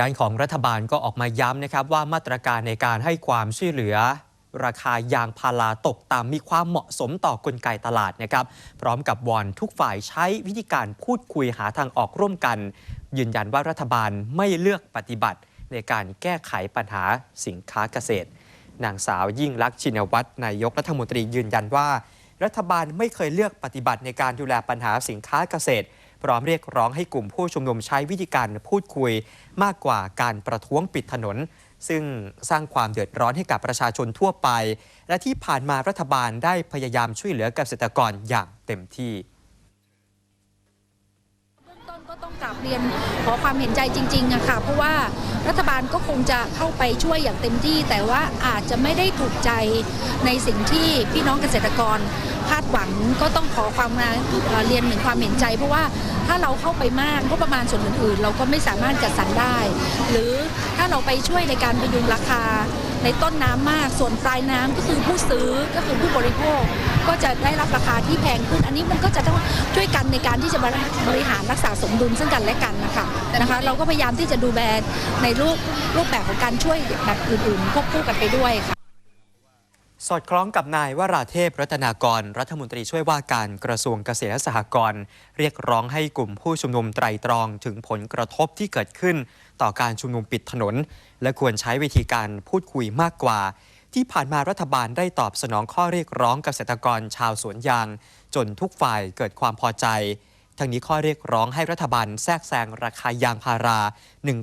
ด้านของรัฐบาลก็ออกมาย้ำนะครับว่ามาตรการในการให้ความช่วยเหลือ ราคายางพาราตกต่ำมีความเหมาะสมต่อกลไกตลาดนะครับ พร้อมกับวอนทุกฝ่ายใช้วิธีการพูดคุยหาทางออกร่วมกัน ยืนยันว่ารัฐบาลไม่เลือกปฏิบัติ ในการแก้ไขปัญหาสินค้าเกษตร นางสาวยิ่งลักษณ์ชินวัตรนายกรัฐมนตรียืนยันว่า รัฐบาลไม่เคยเลือกปฏิบัติในการดูแลปัญหาสินค้าเกษตร พร้อมเรียกร้องให้กลุ่มผู้ชุมนุมใช้วิธีการพูดคุยมากกว่าการประท้วงปิดถนน ซึ่งสร้างความเดือดร้อนให้กับประชาชนทั่วไป และที่ผ่านมารัฐบาลได้พยายามช่วยเหลือเกษตรกรอย่างเต็มที่ต้นก็ต้องกราบเรียนขอความเห็นใจจริงๆอะค่ะเพราะว่ารัฐบาลก็คงจะเข้าไปช่วยอย่างเต็มที่ แต่ว่าอาจจะไม่ได้ถูกใจในสิ่งที่พี่น้องเกษตรกร คาดหวังก็ต้องขอความมาเอ่อเรียนถึงความเห็นใจ เพราะว่าถ้าเราเข้าไปมากก็ประมาณส่วนอื่นๆ เราก็ไม่สามารถจัดสรรได้ หรือถ้าเราไปช่วยในการพยุงราคาในต้นน้ำมาก ส่วนปลายน้ำก็คือผู้ซื้อก็คือผู้บริโภค ก็จะได้รับราคาที่แพงขึ้น อันนี้มันก็จะต้องช่วยกันในการที่จะบริหารรักษาสมดุลซึ่งกันและกันนะคะนะคะ เราก็พยายามที่จะดูแลในรูปรูปแบบของการช่วยแบบอื่นๆควบคู่กันไปด้วยค่ะ สอดคล้องกับนายวราเทพรัตนากร รัฐมนตรีช่วยว่าการกระทรวงเกษตรและสหกรณ์เรียกร้องให้กลุ่มผู้ชุมนุมไตรตรองถึงผลกระทบที่เกิดขึ้น ต่อการชุมนุมปิดถนน และควรใช้วิธีการพูดคุยมากกว่า ที่ผ่านมารัฐบาลได้ตอบสนองข้อเรียกร้องเกษตรกรชาวสวนยาง จนทุกฝ่ายเกิดความพอใจ ทั้งนี้ข้อเรียกร้องให้รัฐบาลแทรกแซงราคายางพารา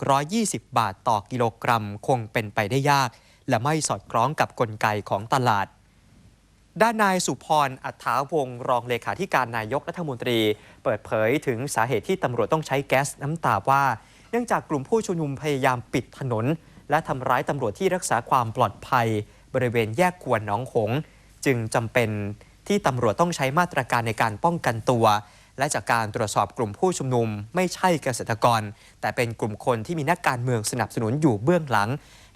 120 บาทต่อกิโลกรัม คงเป็นไปได้ยาก และไม่สอดคล้องกับกลไกของตลาด ด้านนายสุพร อัฐาวงรองเลขาธิการนายกรัฐมนตรี เปิดเผยถึงสาเหตุที่ตำรวจต้องใช้แก๊สน้ำตาว่า เนื่องจากกลุ่มผู้ชุมนุมพยายามปิดถนน และทำร้ายตำรวจที่รักษาความปลอดภัย บริเวณแยกควนหนองหง จึงจำเป็นที่ตำรวจต้องใช้มาตรการในการป้องกันตัว และจากการตรวจสอบกลุ่มผู้ชุมนุม ไม่ใช่เกษตรกร แต่เป็นกลุ่มคนที่มีนักการเมืองสนับสนุนอยู่เบื้องหลัง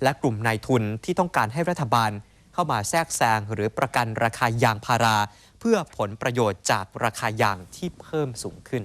และกลุ่มนายทุนที่ต้องการให้รัฐบาล เข้ามาแทรกแซงหรือประกันราคายางพารา เพื่อผลประโยชน์จากราคายางที่เพิ่มสูงขึ้น